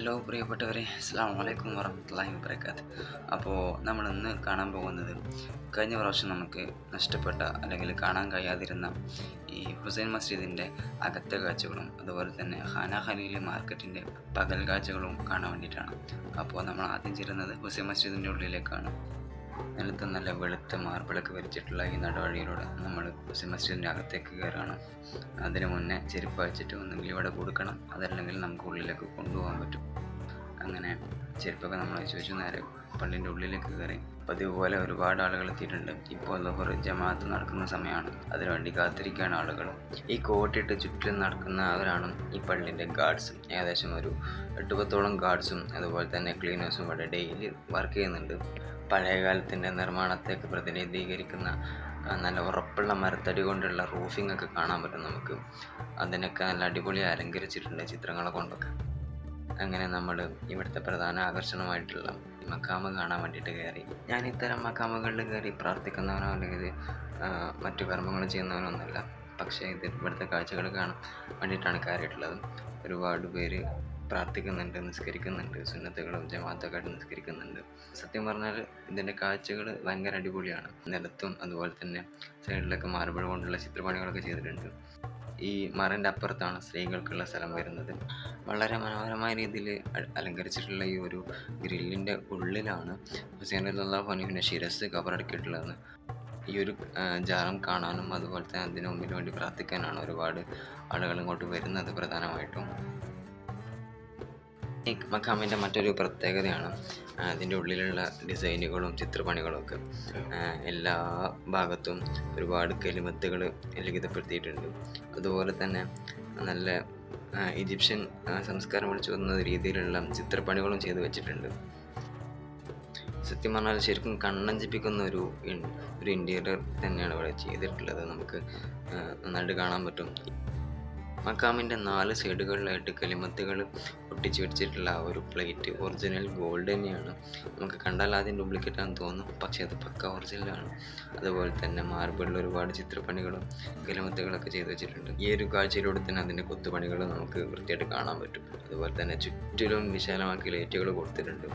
Hello പ്രിയപ്പെട്ടവരെ അസ്സാം വലൈക്കും വറഹമത്തല്ലാഹി വബർക്കാത്ത് അപ്പോൾ നമ്മൾ ഇന്ന് കാണാൻ പോകുന്നത് കഴിഞ്ഞ പ്രാവശ്യം നമുക്ക് നഷ്ടപ്പെട്ട അല്ലെങ്കിൽ കാണാൻ കഴിയാതിരുന്ന ഈ ഹുസൈൻ മസ്ജിദിന്റെ അകത്തെ കാഴ്ചകളും അതുപോലെ തന്നെ ഖാന ഖലീൽ മാർക്കറ്റിന്റെ പകൽ കാഴ്ചകളും കാണാൻ വേണ്ടിയിട്ടാണ്. അപ്പോൾ നമ്മൾ ആദ്യം ചേരുന്നത് ഹുസൈൻ മസ്ജിദിന്റെ ഉള്ളിലേക്കാണ്. നിലത്ത് നല്ല വെളുത്ത മാർബിളൊക്കെ വരച്ചിട്ടുള്ള ഈ നടവഴിയിലൂടെ നമ്മൾ സെമസ്റ്ററിന്റെ അകത്തേക്ക് കയറണം അതിന് മുന്നേ ചെരുപ്പ് അയച്ചിട്ട് ഒന്നുകിൽ ഇവിടെ കൊടുക്കണം അതല്ലെങ്കിൽ നമുക്ക് ഉള്ളിലേക്ക് കൊണ്ടുപോകാൻ പറ്റും. അങ്ങനെ ചെരുപ്പൊക്കെ നമ്മൾ വെച്ചു നേരെ പള്ളിന്റെ ഉള്ളിലേക്ക് കയറി. പതിവ് പോലെ ഒരുപാട് ആളുകൾ എത്തിയിട്ടുണ്ട്. ഇപ്പോൾ ലോഹർ ജമാഅത്ത് നടക്കുന്ന സമയമാണ്. അതിനുവേണ്ടി കാത്തിരിക്കുകയാണ് ആളുകൾ. ഈ കോട്ടിട്ട് ചുറ്റിലും നടക്കുന്നവരാണ് ഈ പള്ളിന്റെ ഗാർഡ്സും. ഏകദേശം ഒരു എട്ട് പത്തോളം ഗാർഡ്സും അതുപോലെ തന്നെ ക്ലീനേഴ്സും ഇവിടെ ഡെയിലി വർക്ക് ചെയ്യുന്നുണ്ട്. പഴയകാലത്തിന്റെ നിർമ്മാണത്തെയൊക്കെ പ്രതിനിധീകരിക്കുന്ന നല്ല ഉറപ്പുള്ള മരത്തടി കൊണ്ടുള്ള റൂഫിംഗ് ഒക്കെ കാണാൻ പറ്റും നമുക്ക്. അതിനൊക്കെ നല്ല അടിപൊളി അലങ്കരിച്ചിട്ടുണ്ട് ചിത്രങ്ങളെ കൊണ്ടൊക്കെ. അങ്ങനെ നമ്മൾ ഇവിടുത്തെ പ്രധാന ആകർഷണമായിട്ടുള്ള മക്കാമ് കാണാൻ വേണ്ടിയിട്ട് കയറി. ഞാൻ ഇത്തരം മക്കാമുകളിൽ കയറി പ്രാർത്ഥിക്കുന്നവനോ അല്ലെങ്കിൽ മറ്റു കർമ്മങ്ങൾ ചെയ്യുന്നവനോ ഒന്നുമല്ല. പക്ഷേ ഇത് ഇവിടുത്തെ കാഴ്ചകൾ കാണാൻ വേണ്ടിയിട്ടാണ് കയറിയിട്ടുള്ളത്. ഒരുപാട് പേര് പ്രാർത്ഥിക്കുന്നുണ്ട് നിസ്കരിക്കുന്നുണ്ട് സുന്നത്തുകളും ജമാഅത്തൊക്കെ ആയിട്ട് നിസ്കരിക്കുന്നുണ്ട്. സത്യം പറഞ്ഞാൽ ഇതിന്റെ കാഴ്ചകൾ ഭയങ്കര അടിപൊളിയാണ്. നിലത്തും അതുപോലെ തന്നെ സൈഡിലൊക്കെ മാർബിൾ കൊണ്ടുള്ള ചിത്രപ്പണികളൊക്കെ ചെയ്തിട്ടുണ്ട്. ഈ മറിന്റെ അപ്പുറത്താണ് സ്ത്രീകൾക്കുള്ള സ്ഥലം വരുന്നത്. വളരെ മനോഹരമായ രീതിയിൽ അലങ്കരിച്ചിട്ടുള്ള ഈ ഒരു ഗ്രില്ലിന്റെ ഉള്ളിലാണ് ഹുസൈൻ അല്ലാ ഫനുവിന്റെ ശിരസ് കവറടക്കിയിട്ടുള്ളത് ഈ ഒരു ജാറം കാണാനും അതുപോലെ തന്നെ അതിനു മുമ്പിൽ വേണ്ടി പ്രാർത്ഥിക്കാനാണ് ഒരുപാട് ആളുകൾ ഇങ്ങോട്ട് വരുന്നത് പ്രധാനമായിട്ടും. ഈ മക്കാമിന്റെ മറ്റൊരു പ്രത്യേകതയാണ് അതിന്റെ ഉള്ളിലുള്ള ഡിസൈനുകളും ചിത്രപ്പണികളും ഒക്കെ. എല്ലാ ഭാഗത്തും ഒരുപാട് കെലിമത്തുകൾ ലിഖിതപ്പെടുത്തിയിട്ടുണ്ട്. അതുപോലെ തന്നെ നല്ല ഈജിപ്ഷ്യൻ സംസ്കാരം വിളിച്ചു വന്ന രീതിയിലുള്ള ചിത്രപ്പണികളും ചെയ്തു വെച്ചിട്ടുണ്ട്. സത്യം പറഞ്ഞാൽ ശരിക്കും കണ്ണഞ്ചിപ്പിക്കുന്ന ഒരു ഒരു ഇന്റീരിയർ തന്നെയാണ് ഇവിടെ ചെയ്തിട്ടുള്ളത്. നമുക്ക് നന്നായിട്ട് കാണാൻ പറ്റും. മക്കാമിന്റെ നാല് സൈഡുകളിലായിട്ട് കലിമത്തുകൾ ഒട്ടിച്ചു വെച്ചിട്ടുള്ള ആ ഒരു പ്ലേറ്റ് ഒറിജിനൽ ഗോൾഡ് തന്നെയാണ്. നമുക്ക് കണ്ടാൽ ആദ്യം ഡ്യൂപ്ലിക്കേറ്റ് ആണെന്ന് തോന്നും. പക്ഷേ അത് പക്ക ഒറിജിനലാണ് അതുപോലെ തന്നെ മാർബിളിൽ ഒരുപാട് ചിത്രപ്പണികളും കലിമത്തുകളൊക്കെ ചെയ്തു വെച്ചിട്ടുണ്ട്. ഈ ഒരു കാഴ്ചയിലൂടെ തന്നെ അതിന്റെ കൊത്തുപണികൾ നമുക്ക് വൃത്തിയായിട്ട് കാണാൻ പറ്റും. അതുപോലെ തന്നെ ചുറ്റിലും വിശാലമാക്കി ലൈറ്റുകൾ കൊടുത്തിട്ടുണ്ട്.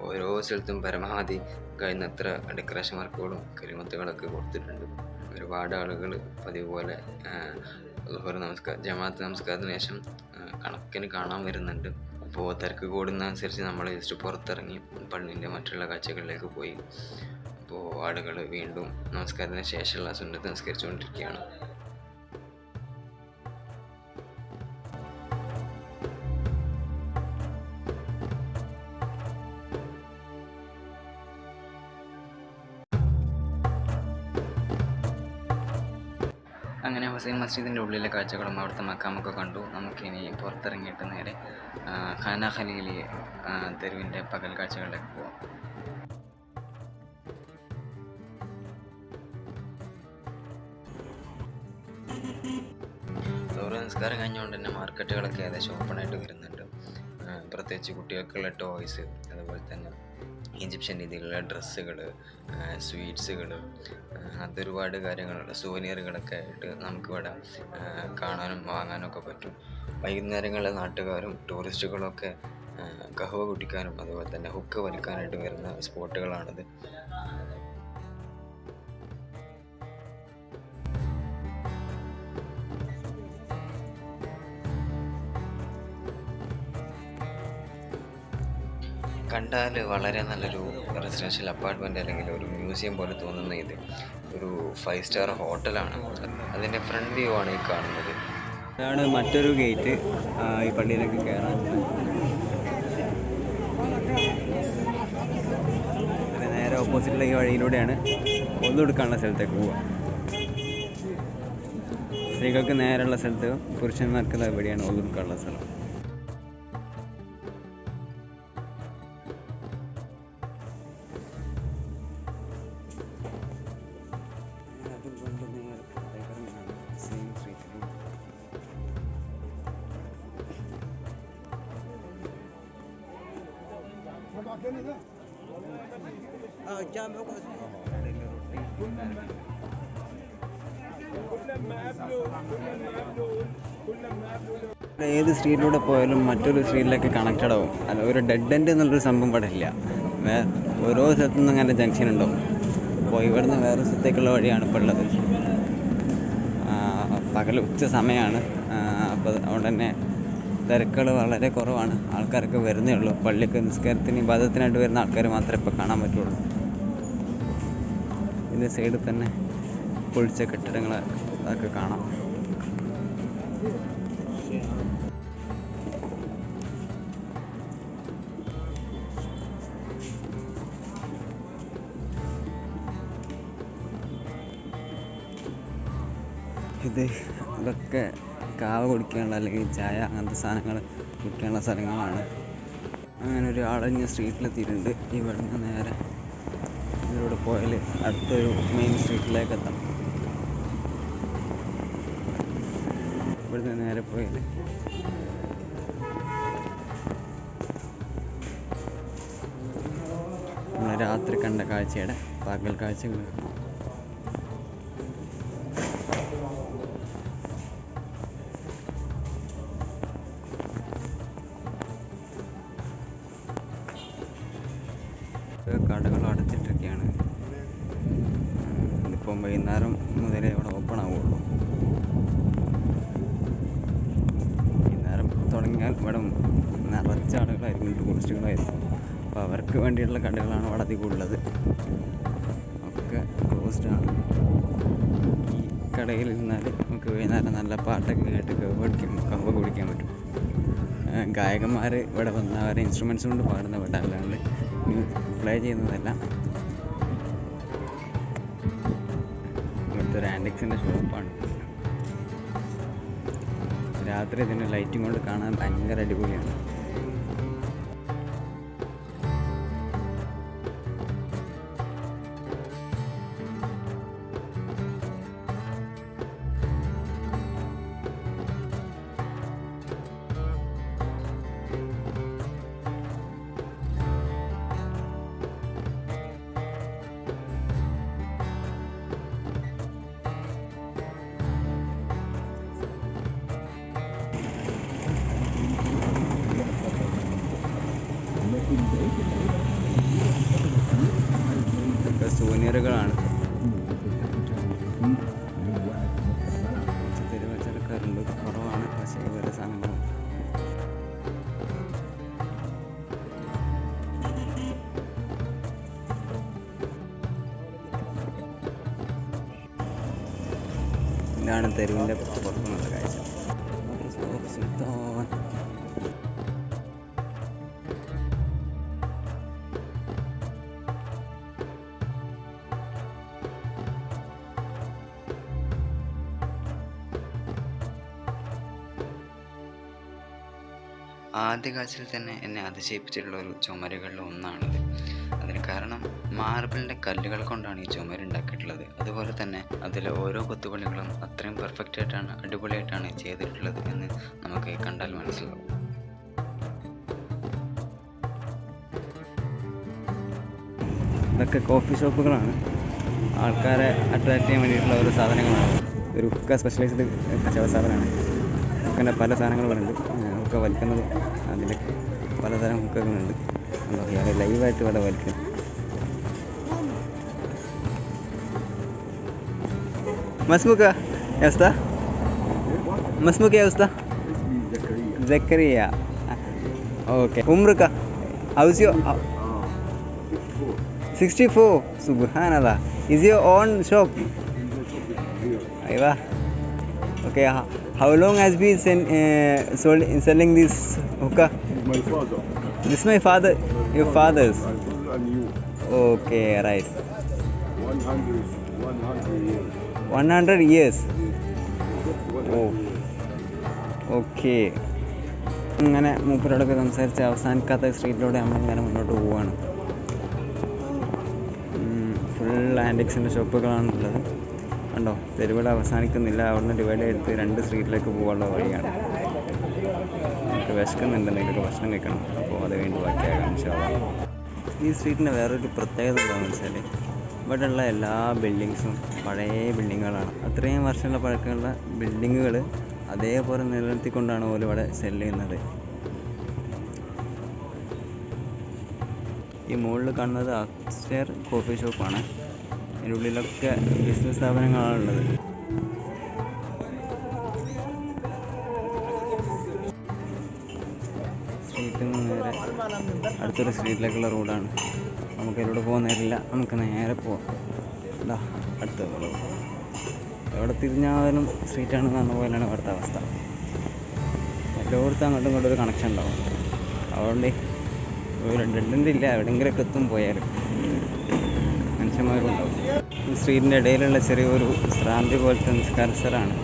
ഓരോ സ്ഥലത്തും പരമാവധി കഴിയുന്നത്ര ഡെക്കറേഷൻ വർക്കുകളും കരിമത്തുകളൊക്കെ കൊടുത്തിട്ടുണ്ട്. ഒരുപാട് ആളുകൾ പതിവ് പോലെ ഒരു നമസ്കാരം ജമാഅത്ത് നമസ്കാരത്തിന് ശേഷം കണക്കിന് കാണാൻ വരുന്നുണ്ട്. അപ്പോൾ തിരക്ക് കൂടുന്നതനുസരിച്ച് നമ്മൾ ജസ്റ്റ് പുറത്തിറങ്ങി പള്ളിന്റെ മറ്റുള്ള കാഴ്ചകളിലേക്ക് പോയി. അപ്പോൾ ആളുകൾ വീണ്ടും നമസ്കാരത്തിന് ശേഷമുള്ള സുന്നത്ത് നമസ്കരിച്ചുകൊണ്ടിരിക്കുകയാണ് ഹുസൈൻ മസ്ജിദിന്റെ ഉള്ളിലെ കാഴ്ചകളും അവിടുത്തെ മക്കാമൊക്കെ കണ്ടു. നമുക്കിനി പുറത്തിറങ്ങിയിട്ട് നേരെ ഖാന ഖലീലി തെരുവിന്റെ പകൽ കാഴ്ചകളിലേക്ക് പോവാം. ലോറി സംസ്കാരം കഴിഞ്ഞുകൊണ്ട് തന്നെ മാർക്കറ്റുകളൊക്കെ ഏകദേശം ഓപ്പണായിട്ട് വരുന്നുണ്ട്. പ്രത്യേകിച്ച് കുട്ടികൾക്കുള്ള ടോയ്സ് അതുപോലെ തന്നെ ഈജിപ്ഷ്യൻ രീതിയിലുള്ള ഡ്രസ്സുകൾ സ്വീറ്റ്സുകൾ അതൊരുപാട് കാര്യങ്ങളുണ്ട്. സുവനീറുകളൊക്കെ ആയിട്ട് നമുക്കിവിടെ കാണാനും വാങ്ങാനും ഒക്കെ പറ്റും. വൈകുന്നേരങ്ങളിൽ നാട്ടുകാരും ടൂറിസ്റ്റുകളൊക്കെ കഹവ കുടിക്കാനും അതുപോലെ തന്നെ ഹുക്ക് വലിക്കാനായിട്ട് വരുന്ന സ്പോട്ടുകളാണിത്. കണ്ടാൽ വളരെ നല്ലൊരു റെസിഡൻഷ്യൽ അപ്പാർട്ട്മെന്റ് അല്ലെങ്കിൽ ഒരു മ്യൂസിയം പോലെ തോന്നുന്ന ഇത്. ഒരു ഫൈവ് സ്റ്റാർ ഹോട്ടലാണ് അതിന്റെ ഫ്രണ്ട് വ്യൂ ആണ് ഈ കാണുന്നത്. അതാണ് മറ്റൊരു ഗേറ്റ് ഈ പള്ളിയിലേക്ക് കയറാൻ നേരെ ഓപ്പോസിറ്റിലേക്ക് വഴിയിലൂടെയാണ് ഒന്നെടുക്കാനുള്ള സ്ഥലത്തേക്ക് പോവുക. സ്ത്രീകൾക്ക് നേരെയുള്ള സ്ഥലത്ത് പുരുഷന്മാർക്ക് എവിടെയാണ് ഒന്നെടുക്കാനുള്ള സ്ഥലം. جامع ഏത് സ്ട്രീറ്റിലൂടെ പോയാലും മറ്റൊരു സ്ട്രീറ്റിലേക്ക് കണക്റ്റഡ് ആവും. അല്ല ഒരു ഡെഡ് എൻഡ് എന്നുള്ളൊരു സംഭവം ഇവിടെ ഇല്ല. ഓരോ സ്ഥലത്തു നിന്നും അങ്ങനെ ജംഗ്ഷൻ ഉണ്ടാവും. അപ്പോൾ ഇവിടുന്ന് വേറെ സ്ഥലത്തേക്കുള്ള വഴിയാണ് ഇപ്പോൾ ഉള്ളത്. പകൽ ഉച്ച സമയമാണ് അപ്പോൾ അതുകൊണ്ട് തന്നെ തിരക്കുകൾ വളരെ കുറവാണ്. ആൾക്കാരൊക്കെ വരുന്നേ ഉള്ളൂ. പള്ളിക്ക് നിസ്കാരത്തിന് ഇബാദത്തിനായിട്ട് വരുന്ന ആൾക്കാർ മാത്രമേ ഇപ്പോൾ കാണാൻ പറ്റുള്ളൂ. ഇതിന്റെ സൈഡിൽ തന്നെ പൊളിച്ച കെട്ടിടങ്ങൾ അതൊക്കെ കാണാം. ഇത് ഇതൊക്കെ കാവ കുടിക്കാനുള്ള അല്ലെങ്കിൽ ചായ അങ്ങനത്തെ സാധനങ്ങൾ കുടിക്കാനുള്ള സ്ഥലങ്ങളാണ്. അങ്ങനെ ഒരു അടഞ്ഞ സ്ട്രീറ്റിലെത്തിയിട്ടുണ്ട് ഇവിടുന്ന് നേരെ ഇതിലൂടെ പോയാൽ അടുത്തൊരു മെയിൻ സ്ട്രീറ്റിലേക്ക് എത്താം ഇവിടുന്ന് നേരെ പോയാൽ രാത്രി കണ്ട കാഴ്ചയുടെ പകൽ കാഴ്ചകൾ വൈകുന്നേരം മുതലേ ഇവിടെ ഓപ്പൺ ആവുള്ളൂ. വൈകുന്നേരം തുടങ്ങിയാൽ ഇവിടെ നിറച്ച ആളുകളായിരിക്കും ടൂറിസ്റ്റുകളായിരിക്കും അപ്പോൾ അവർക്ക് വേണ്ടിയിട്ടുള്ള കടകളാണ് ഇവിടെ അധികം ഉള്ളത്. ഒക്കെ ക്ലോസ്ഡാണ് ഈ കടയിൽ ഇരുന്നാൽ നമുക്ക് വൈകുന്നേരം നല്ല പാട്ടൊക്കെ കേട്ട് കവ് കുടിക്കും കവ് കുടിക്കാൻ പറ്റും. ഗായകന്മാർ ഇവിടെ വന്ന് അവരെ ഇൻസ്ട്രുമെൻസ് കൊണ്ട് പാടുന്ന ഇവിടെ അല്ലാണ്ട് പ്ലേ ചെയ്യുന്നതല്ല. ആന്റിക്സിന്റെ ഷോപ്പാണ്. രാത്രി ഇതിന്റെ ലൈറ്റും കൊണ്ട് കാണാൻ ഭയങ്കര അടിപൊളിയാണ്. ഇതൊക്കെ ആദ്യ കാഴ്ചയിൽ തന്നെ എന്നെ അതിശയിപ്പിച്ചിട്ടുള്ള ഒരു ചുമരുകളിൽ ഒന്നാണത്. അതിന് കാരണം മാർബിളിന്റെ കല്ലുകൾ കൊണ്ടാണ് ഈ ചുമര് ഉണ്ടാക്കിയിട്ടുള്ളത്. അതുപോലെ തന്നെ അതിലെ ഓരോ കൊത്തുപണികളും അത്രയും പെർഫെക്റ്റ് ആയിട്ടാണ് അടിപൊളിയായിട്ടാണ് ചെയ്തിട്ടുള്ളത് എന്ന് നമുക്ക് കണ്ടാൽ മനസ്സിലാവും. ഇതൊക്കെ കോഫി ഷോപ്പുകളാണ് ആൾക്കാരെ അട്രാക്ട് ചെയ്യാൻ വേണ്ടിയിട്ടുള്ള ഓരോ സാധനങ്ങളാണ്. ഒരു ഉക്ക സ്പെഷ്യലൈസ്ഡ് കച്ചവട സാധനമാണ്. ഉക്കന്റെ പല സാധനങ്ങളും ഉണ്ട് ഹുക്ക വലിക്കുന്നത് അതിൻ്റെ പലതരം ഹുക്കകളുണ്ട് എന്താ പറയുക ലൈവായിട്ട് ഇവിടെ വലിക്കും مسموك يا أسطى مسموك يا أسطى زكريا اوكي عمرك how's your 64 subhanallah is your own shop Aywa. okay how, long has been sen, uh, sold, selling this hookah My father. this is my father your father's And you. okay right 100, 100 years. 100 years 100 Oh. Okay അങ്ങനെ മൂപ്പരോടൊക്കെ സംസാരിച്ച് അവസാനിക്കാത്ത സ്ട്രീറ്റിലൂടെ നമ്മളിങ്ങനെ മുന്നോട്ട് പോവുകയാണ് full ആന്റിക്സിന്റെ ഷോപ്പുകളാണ് ഉള്ളത് കണ്ടോ? തെരുവിട അവസാനിക്കുന്നില്ല. അവിടുന്ന് ഡിവൈഡ് ചെയ്ത് രണ്ട് സ്ട്രീറ്റിലേക്ക് പോകാനുള്ള വഴിയാണ്. നമുക്ക് വിശക്കുന്നുണ്ട്. എന്തെങ്കിലുമൊക്കെ ഭക്ഷണം കഴിക്കണം. അപ്പോൾ അത് വേണ്ടി ബാക്കിയാകാം ഇൻഷാ അള്ളാ. ഈ സ്ട്രീറ്റിന്റെ വേറൊരു പ്രത്യേകത എന്താണെന്ന് വെച്ചാൽ ഇവിടെയുള്ള എല്ലാ ബിൽഡിങ്സും പഴയ ബിൽഡിങ്ങുകളാണ്. അത്രയും വർഷമുള്ള പഴക്കമുള്ള ബിൽഡിങ്ങുകൾ അതേപോലെ നിലനിർത്തിക്കൊണ്ടാണ് പോലും ഇവിടെ സെൽ ചെയ്യുന്നത്. ഈ മുകളിൽ കാണുന്നത് അപ്സ്റ്റെയർ കോഫി ഷോപ്പാണ്. അതിന്റെ ഉള്ളിലൊക്കെ ബിസിനസ് സ്ഥാപനങ്ങളാണ് ഉള്ളത്. സ്ട്രീറ്റിൽ നിന്ന് നേരെ അടുത്തൊരു സ്ട്രീറ്റിലേക്കുള്ള റോഡാണ്. നമുക്ക് ഇതിലൂടെ പോകാൻ നേരില്ല നമുക്ക് നേരെ പോവാം. ഇതാ അടുത്ത റോഡ്. എവിടെ തിരിഞ്ഞാലും സ്ട്രീറ്റാണ് പറഞ്ഞ പോലെയാണ് ഇവിടുത്തെ അവസ്ഥ. എല്ലായിടത്തും അങ്ങോട്ടും ഇങ്ങോട്ടും ഒരു കണക്ഷൻ ഉണ്ടാവും. അതുകൊണ്ട് ഒരു ഡെഡിന്റെ ഇല്ല. എവിടെയെങ്കിലുമൊക്കെ എത്തും പോയാൽ മനുഷ്യന്മാരും ഉണ്ടാവും സ്ട്രീറ്റിന്റെ ഇടയിലുള്ള ചെറിയൊരു ശ്രാന്തി പോലത്തെ നിസ്കാര സ്ഥലമാണ്.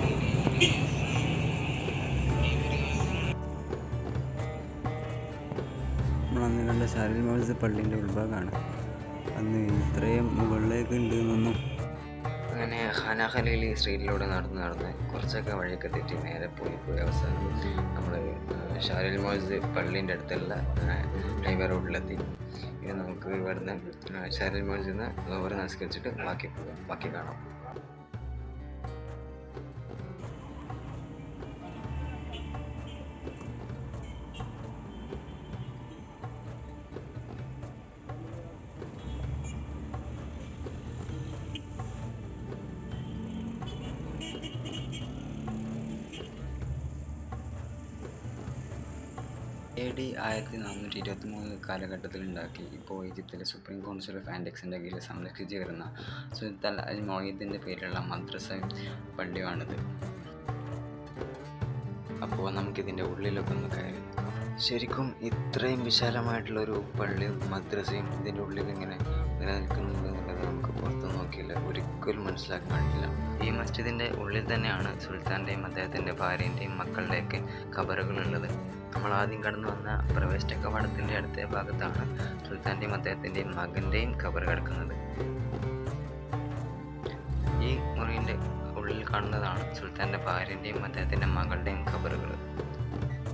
നമ്മൾ അന്ന് കണ്ട ഷാരിൽ മോൾസ് പള്ളീന്റെ ഉൾഭാഗമാണ്. അന്ന് ഇത്രയും മുകളിലേക്ക് ഉണ്ട് എന്നൊന്നും. അങ്ങനെ ഖാനാഖലയിൽ സ്ട്രീറ്റിലൂടെ നടന്ന് നടന്ന് കുറച്ചൊക്കെ വഴിയൊക്കെ തെറ്റി നേരെ പോയി പോയി അവസാനം നമ്മൾ ഷാരിൽ മോയ്സ് പള്ളീന്റെ അടുത്തുള്ള ഹൈവേ റോഡിലെത്തി. ഇനി നമുക്ക് ഇവിടുന്ന് ശരീരം മോയ്സിൽ നിന്ന് നമസ്കരിച്ചിട്ട് ബാക്കി ബാക്കി കാണാം. എ ഡി ആയിരത്തി നാനൂറ്റി ഇരുപത്തി മൂന്ന് കാലഘട്ടത്തിലുണ്ടാക്കി. ഇപ്പോൾ ഈജിപ്തിലെ സുപ്രീം കൗൺസിൽ ഓഫ് ആൻഡെക്സിന്റെ കീഴിൽ സംരക്ഷിച്ചു വരുന്ന സുൽത്താൻ അൽ മൊഹീദിന്റെ പേരിലുള്ള മദ്രസ പള്ളിയാണിത്. അപ്പോൾ നമുക്കിതിന്റെ ഉള്ളിലൊക്കെ ഒന്ന് കയറി ശരിക്കും ഇത്രയും വിശാലമായിട്ടുള്ളൊരു പള്ളിയും മദ്രസയും ഇതിന്റെ ഉള്ളിൽ ഇങ്ങനെ നിലനിൽക്കുന്നുണ്ട് എന്നുള്ളത് നമുക്ക് പുറത്ത് നോക്കിയില്ല. ഒരിക്കലും മനസ്സിലാക്കാൻ കഴിയില്ല ഈ മസ്ജിദിന്റെ ഉള്ളിൽ തന്നെയാണ് സുൽത്താന്റെയും അദ്ദേഹത്തിന്റെ ഭാര്യന്റെയും മക്കളുടെയൊക്കെ ഖബറുകളുള്ളത്. നമ്മൾ ആദ്യം കടന്നു വന്ന പ്രവേശന കവാടത്തിന്റെ അടുത്ത ഭാഗത്താണ് സുൽത്താന്റെയും അദ്ദേഹത്തിന്റെയും മകന്റെയും ഖബർ കിടക്കുന്നത്. ഈ മുറിന്റെ ഉള്ളിൽ കാണുന്നതാണ് സുൽത്താന്റെ ഭാര്യന്റെയും അദ്ദേഹത്തിന്റെ മകളുടെയും ഖബറുകൾ.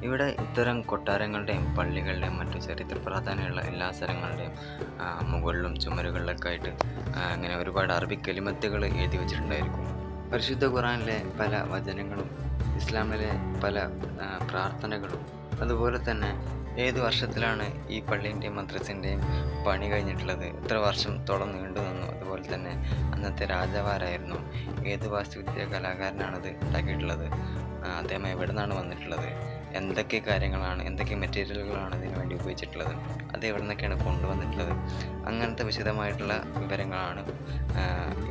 ഇവിടെ ഇത്തരം കൊട്ടാരങ്ങളുടെയും പള്ളികളുടെയും മറ്റു ചരിത്ര പ്രാധാന്യമുള്ള എല്ലാ സ്ഥലങ്ങളുടെയും മുകളിലും ചുമരുകളിലൊക്കെ ആയിട്ട് അങ്ങനെ ഒരുപാട് അറബി കലിമത്തുകൾ എഴുതി വെച്ചിട്ടുണ്ടായിരിക്കും. പരിശുദ്ധ ഖുറാനിലെ പല വചനങ്ങളും ഇസ്ലാമിലെ പല പ്രാർത്ഥനകളും അതുപോലെ തന്നെ ഏത് വർഷത്തിലാണ് ഈ പള്ളീന്റെയും മദ്രസിന്റെയും പണി കഴിഞ്ഞിട്ടുള്ളത്? എത്ര വർഷത്തോളം നീണ്ടു നിന്നു? അതുപോലെ തന്നെ അന്നത്തെ രാജാവാരായിരുന്നു? ഏത് വാസ്തുവിദ്യ കലാകാരനാണത് ഉണ്ടാക്കിയിട്ടുള്ളത്? അദ്ദേഹം എവിടെ നിന്നാണ് വന്നിട്ടുള്ളത്? എന്തൊക്കെ കാര്യങ്ങളാണ് എന്തൊക്കെ മെറ്റീരിയലുകളാണ് ഇതിനു വേണ്ടി ഉപയോഗിച്ചിട്ടുള്ളത് അത് എവിടെ നിന്നൊക്കെയാണ് കൊണ്ടുവന്നിട്ടുള്ളത് അങ്ങനത്തെ വിശദമായിട്ടുള്ള വിവരങ്ങളാണ്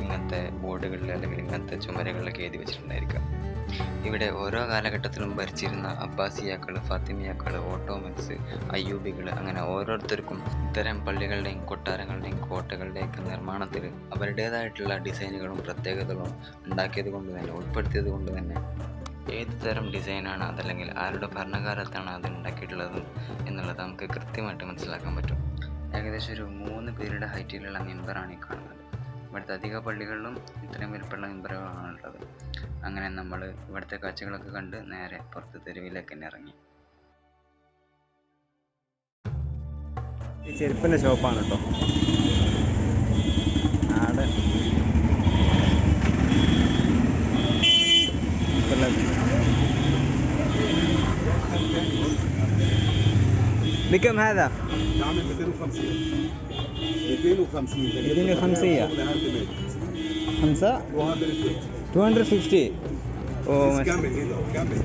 ഇങ്ങനത്തെ ബോർഡുകളിൽ അല്ലെങ്കിൽ ഇങ്ങനത്തെ ചുമരുകളിലൊക്കെ എഴുതി വെച്ചിട്ടുണ്ടായിരിക്കുക. ഇവിടെ ഓരോ കാലഘട്ടത്തിലും ഭരിച്ചിരുന്ന അബ്ബാസിയാക്കൾ ഫാത്തിമിയാക്കൾ ഓട്ടോമൻസ് അയ്യൂബികൾ അങ്ങനെ ഓരോരുത്തർക്കും ഇത്തരം പള്ളികളുടെയും കൊട്ടാരങ്ങളുടെയും കോട്ടകളുടെയൊക്കെ നിർമ്മാണത്തിൽ അവരുടേതായിട്ടുള്ള ഡിസൈനുകളും പ്രത്യേകതകളും ഉണ്ടാക്കിയത് കൊണ്ട് തന്നെ ഉൾപ്പെടുത്തിയത് കൊണ്ട് തന്നെ ഏത് തരം ഡിസൈനാണ് അതല്ലെങ്കിൽ ആരുടെ ഭരണകാലത്താണ് അത് ഉണ്ടാക്കിയിട്ടുള്ളതും എന്നുള്ളത് നമുക്ക് കൃത്യമായിട്ട് മനസ്സിലാക്കാൻ പറ്റും. ഏകദേശം ഒരു മൂന്ന് പേരുടെ ഹൈറ്റിലുള്ള മെമ്പറാണ് ഈ കാണുന്നത്. ഇവിടുത്തെ അധിക പള്ളികളിലും ഇത്രയും വലുപ്പമുള്ള മെമ്പറുകളാണ് ഉള്ളത്. അങ്ങനെ നമ്മൾ ഇവിടുത്തെ കാഴ്ചകളൊക്കെ കണ്ട് നേരെ പുറത്ത് തെരുവിലേക്ക് തന്നെ ഇറങ്ങി. ചെരുപ്പിന്റെ ഷോപ്പാണ് കേട്ടോ. നാടൻ بكم هذا؟ نعمل 250 250 250. خمسة 250 250 اوه This ماشي. camel هنا camel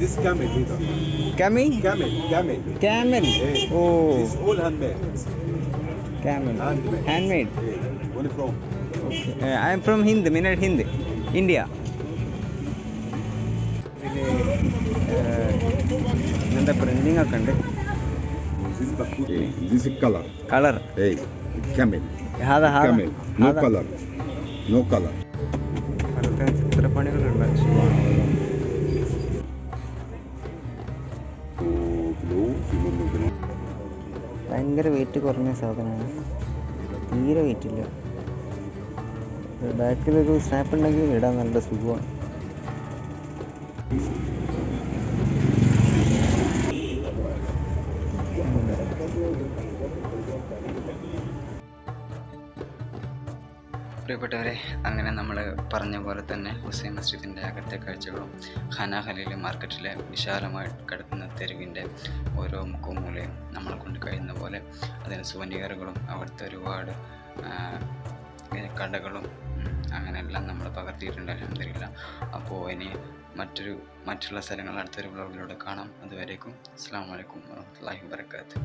This camel هنا كامي camel camel كامل إيه. اوه This all handmade كامل Handmade. هاند ميد إيه. Where from? I am from Hind من الهند India ഇതിൽ ഇങ്ങനത്തെ പ്രിന്റിംഗ് ഒക്കെ ഉണ്ട് This bakut This is color colour Hey camel هذا هذا camel no هذا color no color പലതരം ചിത്രപ്പണികളുള്ള ഷൂവാണ് blue blue blue ഭയങ്കര wait കുറഞ്ഞ സാധനമാണ് തീരെ wait ഇല്ല ബാക്കിലൊരു സ്നാപ്പ് ഉണ്ടെങ്കിൽ ഇടാൻ നല്ല സുഖമാണ് പ്രിയപ്പെട്ടവരെ അങ്ങനെ നമ്മൾ പറഞ്ഞ പോലെ തന്നെ ഹുസൈൻ മസ്ജിദിന്റെ അകത്തെ കാഴ്ചകളും ഖലീൽ മാർക്കറ്റിലെ വിശാലമായി കിടക്കുന്ന തെരുവിന്റെ ഓരോ മുക്കും മൂലയും നമ്മൾ കൊണ്ട് കഴിയുന്ന പോലെ അതിന് സുവനീകരങ്ങളും അവിടുത്തെ ഒരുപാട് കടകളും അങ്ങനെയെല്ലാം നമ്മൾ പകർത്തിയിട്ടുണ്ട് അലഹമില്ല അപ്പോൾ ഇനി മറ്റൊരു മറ്റുള്ള സ്ഥലങ്ങൾ അടുത്തൊരു വ്ളോഗിലൂടെ കാണാം. അതുവരേക്കും അസ്സാം വലൈക്കും വാഹമത്തല്ലാഹി വാബർക്കാത്ത്